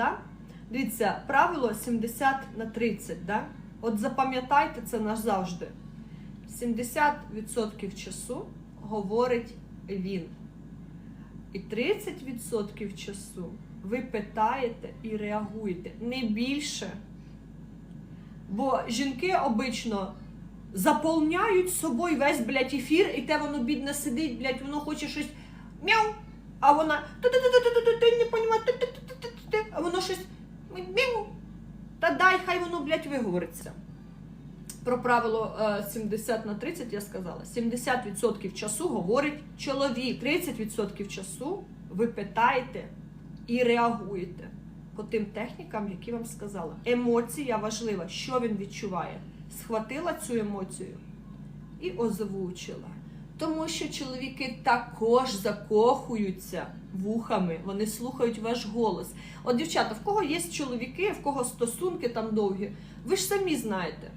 Да? Дивіться, правило 70 на 30. Да? От запам'ятайте це назавжди. 70% часу говорить він. І 30% часу ви питаєте і реагуєте. Не більше. Бо жінки обично заповняють собою весь, блядь, ефір, і те воно бідне сидить, блядь, воно хоче щось мяу, а вона ти-ти-ти-ти-ти-ти, не воно мяу. Та дай, хай воно, блядь, виговориться. Про правило е, 70 на 30 я сказала. 70% часу говорить чоловік, 30% часу ви питаєте і реагуєте по тим технікам, які вам сказала. Емоція важлива, що він відчуває. Схватила цю емоцію і озвучила. Тому що чоловіки також закохуються вухами, вони слухають ваш голос. От, дівчата, в кого є чоловіки, в кого стосунки там довгі, ви ж самі знаєте.